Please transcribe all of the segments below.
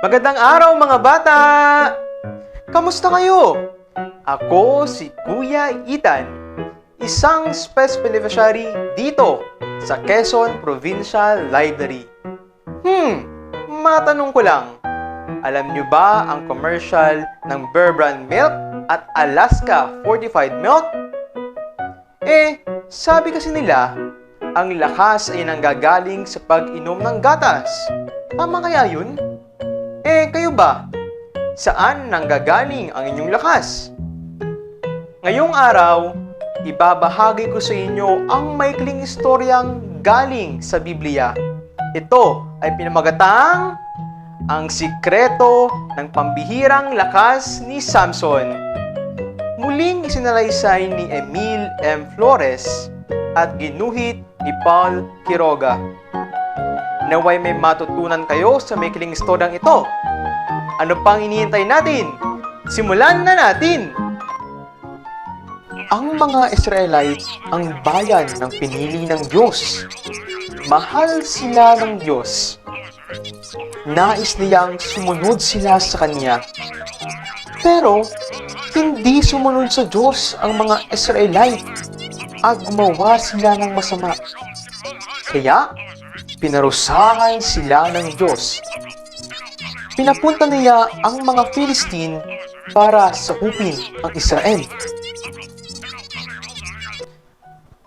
Magandang araw mga bata! Kamusta kayo? Ako si Kuya Ethan, isang special beneficiary dito sa Quezon Provincial Library. Hmm, matanong ko lang, alam nyo ba ang commercial ng Bear Brand Milk at Alaska Fortified Milk? Eh, sabi kasi nila, ang lakas ay nanggagaling sa pag-inom ng gatas. Tama kaya yun? Eh, kayo ba? Saan nanggagaling ang inyong lakas? Ngayong araw, ibabahagi ko sa inyo ang maikling istoryang galing sa Biblia. Ito ay pinamagatang ang sikreto ng pambihirang lakas ni Samson. Muling isinalaysay ni Emil M. Flores at ginuhit ni Paul Quiroga. Naway may matutunan kayo sa maikling istoryang ito. Ano pang iniintay natin? Simulan na natin! Ang mga Israelites ang bayan ng pinili ng Diyos. Mahal sila ng Diyos. Nais niyang sumunod sila sa Kanya. Pero, hindi sumunod sa Diyos ang mga Israelite at gumawa sila ng masama. Kaya, pinarusahan sila ng Diyos. Pinapunta niya ang mga Philistine para sakupin ang Israel.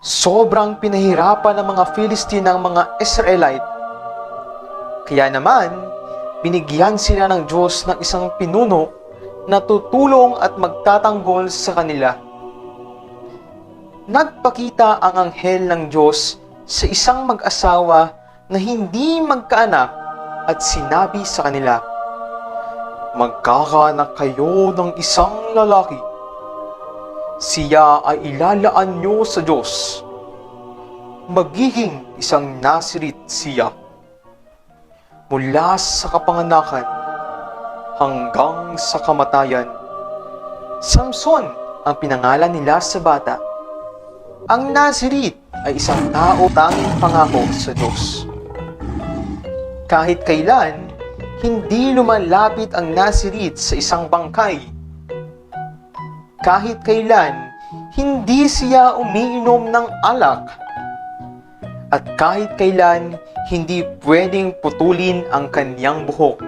Sobrang pinahirapan ng mga Philistine ng mga Israelite. Kaya naman, binigyan sila ng Diyos ng isang pinuno na tutulong at magtatanggol sa kanila. Nagpakita ang anghel ng Diyos sa isang mag-asawa na hindi magkaanak at sinabi sa kanila, Magkakaanak kayo ng isang lalaki. Siya ay ilalaan nyo sa Diyos. Magiging isang nasirit siya. Mula sa kapanganakan hanggang sa kamatayan. Samson ang pinangalan nila sa bata. Ang Nazirit ay isang tao tanging pangako sa Diyos. Kahit kailan, hindi lumalapit ang Nazirit sa isang bangkay. Kahit kailan, hindi siya umiinom ng alak. At kahit kailan, hindi pwedeng putulin ang kanyang buhok.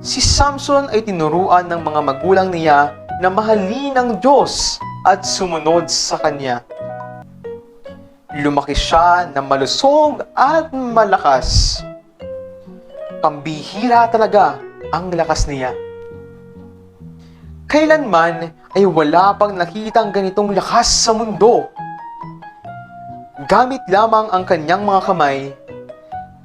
Si Samson ay tinuruan ng mga magulang niya na mahalin ang Diyos at sumunod sa Kanya. Lumaki siya na malusog at malakas. Pambihira talaga ang lakas niya. Kailanman ay wala pang nakitang ganitong lakas sa mundo. Gamit lamang ang kanyang mga kamay,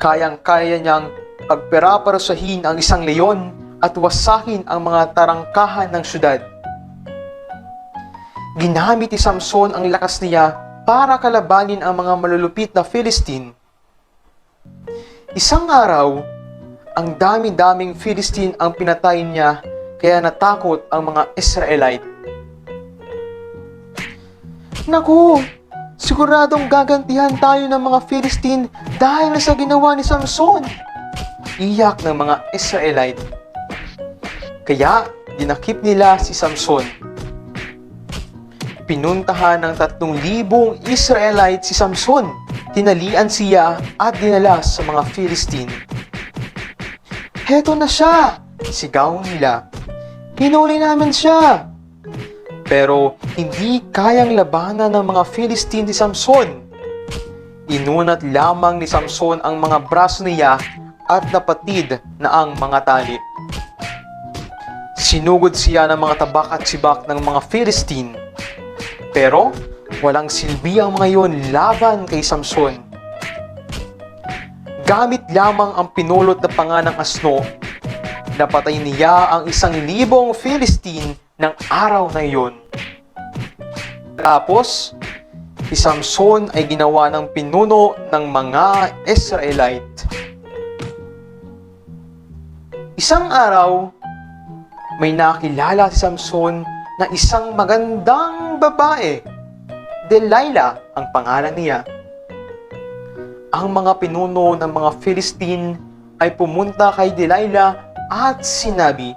kayang-kaya niyang pagperaparosahin ang isang leon at wasakin ang mga tarangkahan ng syudad. Ginamit ni Samson ang lakas niya para kalabanin ang mga malulupit na Philistine. Isang araw, ang dami-daming Philistine ang pinatay niya kaya natakot ang mga Israelite. Naku, siguradong gagantihan tayo ng mga Philistine dahil sa ginawa ni Samson. Iyak ng mga Israelite. Kaya dinakip nila si Samson. Pinuntahan ng tatlong libong Israelite si Samson. Tinalian siya at dinala sa mga Philistine. Heto na siya! Sigaw nila. Hinuli namin siya! Pero hindi kayang labanan ng mga Philistine si Samson. Inunat lamang ni Samson ang mga braso niya at napatid na ang mga tali. Sinugod siya ng mga tabak at sibak ng mga Philistine. Pero walang silbi ang mga yon laban kay Samson. Gamit lamang ang pinulot na panga ng asno, napatay niya ang isang libong Philistine ng araw na iyon. Tapos, si Samson ay ginawa ng pinuno ng mga Israelite. Isang araw, may nakilala si Samson na isang magandang babae. Delilah ang pangalan niya. Ang mga pinuno ng mga Philistine ay pumunta kay Delilah at sinabi,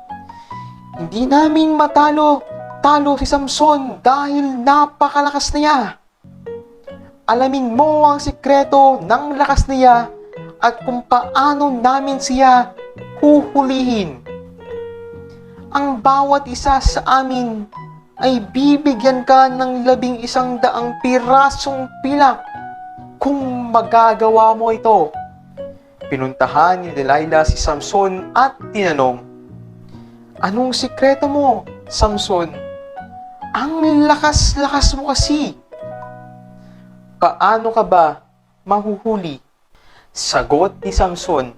Hindi namin matalo, talo si Samson dahil napakalakas niya. Alamin mo ang sikreto ng lakas niya at kung paano namin siya huhulihin. Ang bawat isa sa amin ay bibigyan ka ng labing isang daang pirasong pilak kung magagawa mo ito. Pinuntahan ni Delilah si Samson at tinanong, Anong sikreto mo, Samson? Ang lakas-lakas mo kasi. Paano ka ba mahuhuli? Sagot ni Samson,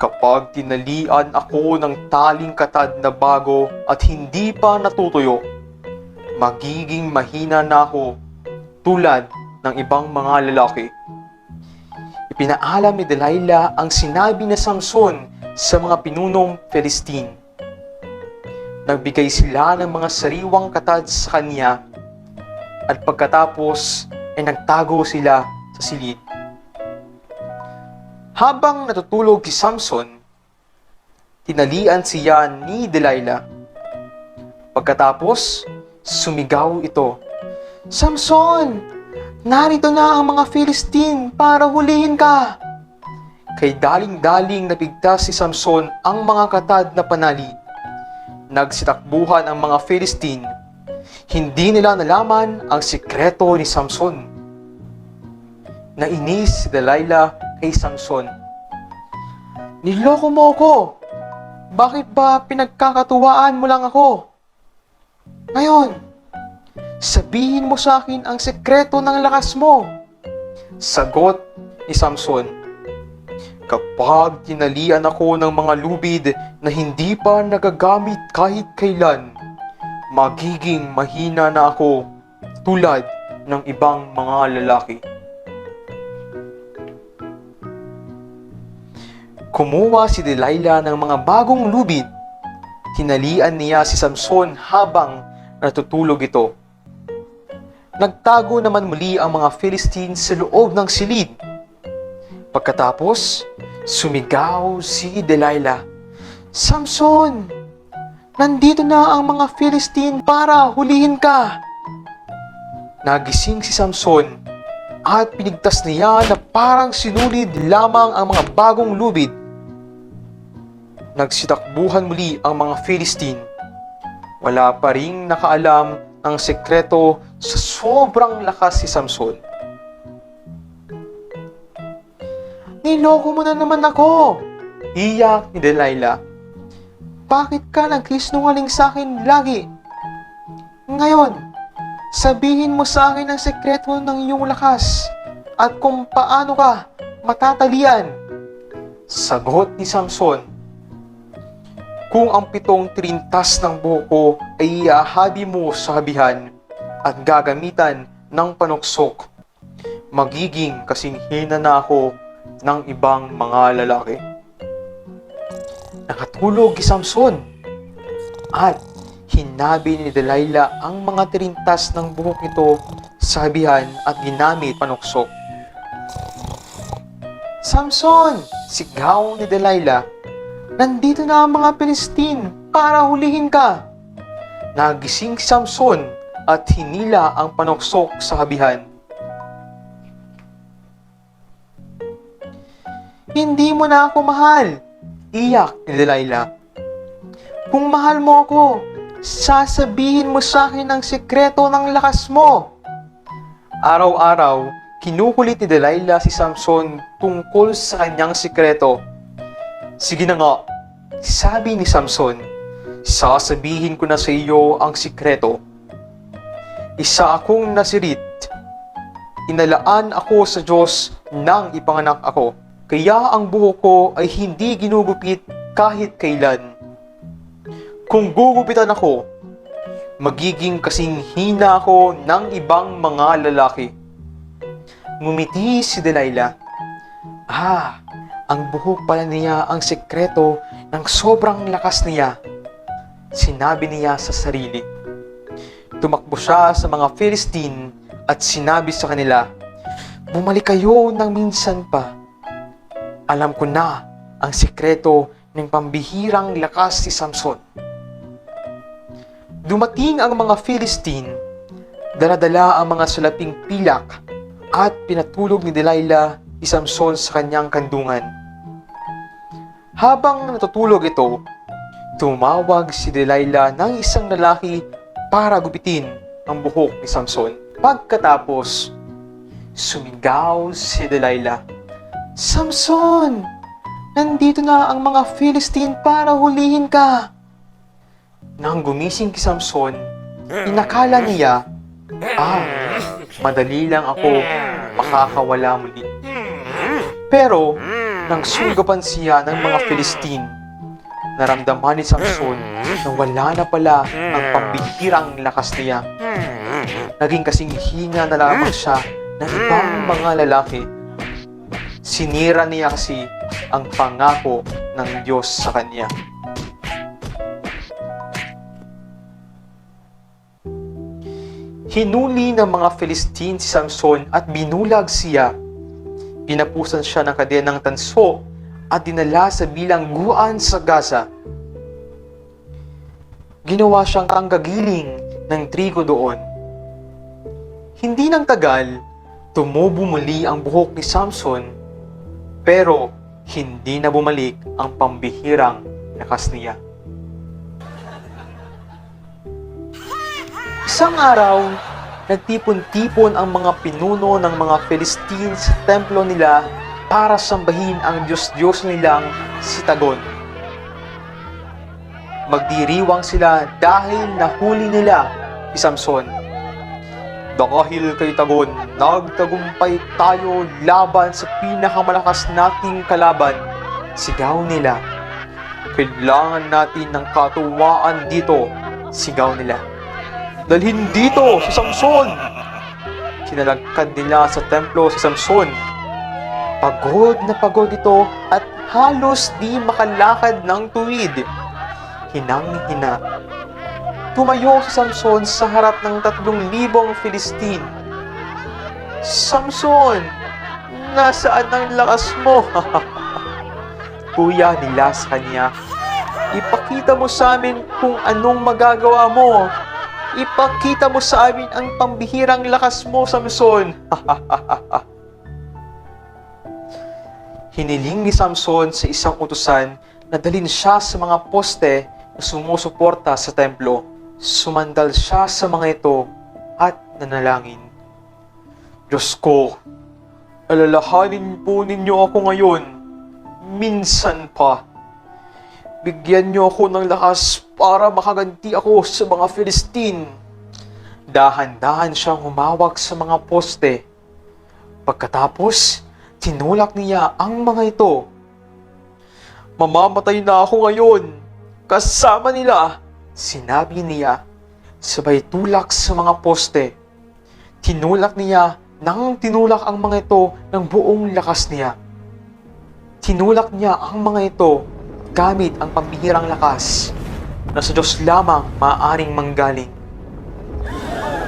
Kapag tinalian ako ng taling katad na bago at hindi pa natutuyo, magiging mahina na ako tulad ng ibang mga lalaki. Ipinaalam ni Delilah ang sinabi ni Samson sa mga pinunong Philistine. Nagbigay sila ng mga sariwang katad sa kanya at pagkatapos ay nagtago sila sa silid. Habang natutulog si Samson, tinalian siya ni Delilah. Pagkatapos, sumigaw ito, Samson! Narito na ang mga Philistine para hulihin ka! Kay daling-daling napigtas si Samson ang mga katad na panali. Nagsitakbuhan ang mga Philistine. Hindi nila nalaman ang sikreto ni Samson. Nainis si Delilah kay Samson. Niloko mo ako. Bakit ba pinagkakatuwaan mo lang ako? Ngayon, sabihin mo sa akin ang sekreto ng lakas mo. Sagot ni Samson. Kapag tinalian ako ng mga lubid na hindi pa nagagamit kahit kailan, magiging mahina na ako tulad ng ibang mga lalaki. Kumuha si Delilah ng mga bagong lubid. Tinalian niya si Samson habang natutulog ito. Nagtago naman muli ang mga Philistines sa loob ng silid. Pagkatapos, sumigaw si Delilah, Samson! Nandito na ang mga Philistine para hulihin ka! Nagising si Samson at pinigtas niya na parang sinulid lamang ang mga bagong lubid. Nagsitakbuhan muli ang mga Philistine. Wala pa ring nakaalam ang sekreto sa sobrang lakas si Samson. Niloko mo na naman ako! Iyak ni Delilah. Bakit ka nagkisinungaling sa akin lagi? Ngayon, sabihin mo sa akin ang sekreto ng iyong lakas at kung paano ka matatalian. Sagot ni Samson. Kung ang pitong trintas ng buhok ko ay iahabi mo sa habihan at gagamitan ng panuksok, magiging kasing hina na ako ng ibang mga lalaki. Nakatulog si Samson at hinabi ni Delilah ang mga trintas ng buhok nito sa habihan at ginamit panuksok. Samson! Sigaw ni Delilah. Nandito na ang mga Palestine para hulihin ka. Nagising si Samson at hinila ang panuksok sa habihan. Hindi mo na ako mahal. Iyak ni Delilah. Kung mahal mo ako, sasabihin mo sa akin ang sekreto ng lakas mo. Araw-araw, kinukulit ni Delilah si Samson tungkol sa kanyang sikreto. Sige na nga, sabi ni Samson, sasabihin ko na sa iyo ang sikreto. Isa akong nasirit. Inalaan ako sa Diyos nang ipanganak ako. Kaya ang buhok ko ay hindi ginugupit kahit kailan. Kung gugupitan ako, magiging kasing hina ako ng ibang mga lalaki. Ngumiti si Delilah. Ah, ang buhok pala niya ang sekreto ng sobrang lakas niya. Sinabi niya sa sarili. Tumakbo siya sa mga Philistine at sinabi sa kanila, Bumalik kayo ng minsan pa. Alam ko na ang sekreto ng pambihirang lakas si Samson. Dumating ang mga Philistine, daladala ang mga salaping pilak at pinatulog ni Delilah si Samson sa kanyang kandungan. Habang natutulog ito, tumawag si Delilah ng isang lalaki para gupitin ang buhok ni Samson. Pagkatapos, sumigaw si Delilah, Samson! Nandito na ang mga Philistine para hulihin ka! Nang gumising si Samson, inakala niya, ah, madali lang ako makakawala muli. Pero, nang sugapan siya ng mga Philistine, naramdaman ni Samson na wala na pala ang pambihirang lakas niya. Naging kasing hinga na lamang siya ng ibang mga lalaki. Sinira niya kasi ang pangako ng Diyos sa kanya. Hinuli ng mga Philistine si Samson at binulag siya. Pinapusan siya ng kadenang tanso at dinala sa bilangguan sa Gaza. Ginawa siyang kanggagiling ng trigo doon. Hindi nang tagal, tumubo muli ang buhok ni Samson, pero hindi na bumalik ang pambihirang lakas niya. Isang araw, nagtipon-tipon ang mga pinuno ng mga Philistine sa templo nila para sambahin ang Diyos-Diyos nilang si Tagon. Magdiriwang sila dahil nahuli nila si Samson. Dahil kay Tagon, nagtagumpay tayo laban sa pinakamalakas nating kalaban. Sigaw nila. Kailangan natin ng katuwaan dito. Sigaw nila. Dalhin dito si Samson! Kinalagkad nila sa templo si Samson. Pagod na pagod ito at halos di makalakad ng tuwid. Hinang-hina. Tumayo si Samson sa harap ng tatlong libong Filistin. Samson! Nasaan ang lakas mo? Kuya nila sa kanya. Ipakita mo sa amin kung anong magagawa mo. Ipakita mo sa amin ang pambihirang lakas mo, Samson. Hiniling ni Samson sa isang utusan na dalhin siya sa mga poste na sumusuporta sa templo. Sumandal siya sa mga ito at nanalangin. Diyos ko, alalahanin po ninyo ako ngayon. Minsan pa. Bigyan niyo ako ng lakas para makaganti ako sa mga Philistine. Dahan-dahan siyang humawak sa mga poste. Pagkatapos, tinulak niya ang mga ito. Mamamatay na ako ngayon. Kasama nila, sinabi niya. Sabay tulak sa mga poste. Tinulak niya nang tinulak ang mga ito ng buong lakas niya. Tinulak niya ang mga ito gamit ang pambihirang lakas na sa Diyos lamang maaaring manggaling.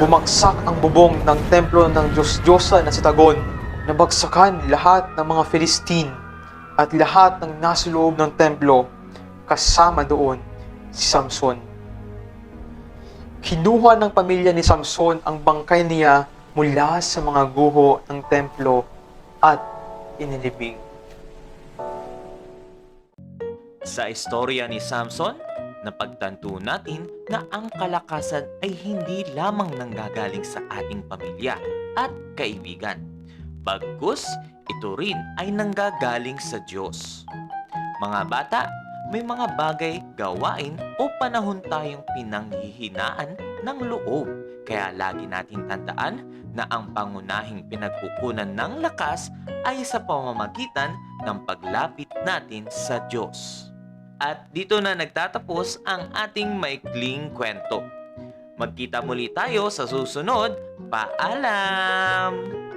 Bumagsak ang bubong ng templo ng Diyos-Diyosa na si Tagon. Nabagsakan lahat ng mga Filistine at lahat ng nasa loob ng templo kasama doon si Samson. Kinuha ng pamilya ni Samson ang bangkay niya mula sa mga guho ng templo at inilibing. Sa istorya ni Samson, napagtanto natin na ang kalakasan ay hindi lamang nanggagaling sa ating pamilya at kaibigan. Bagkus, ito rin ay nanggagaling sa Diyos. Mga bata, may mga bagay, gawain o panahon tayong pinanghihinaan ng loob. Kaya lagi nating tandaan na ang pangunahing pinagkukunan ng lakas ay sa pamamagitan ng paglapit natin sa Diyos. At dito na nagtatapos ang ating maikling kwento. Magkita muli tayo sa susunod. Paalam!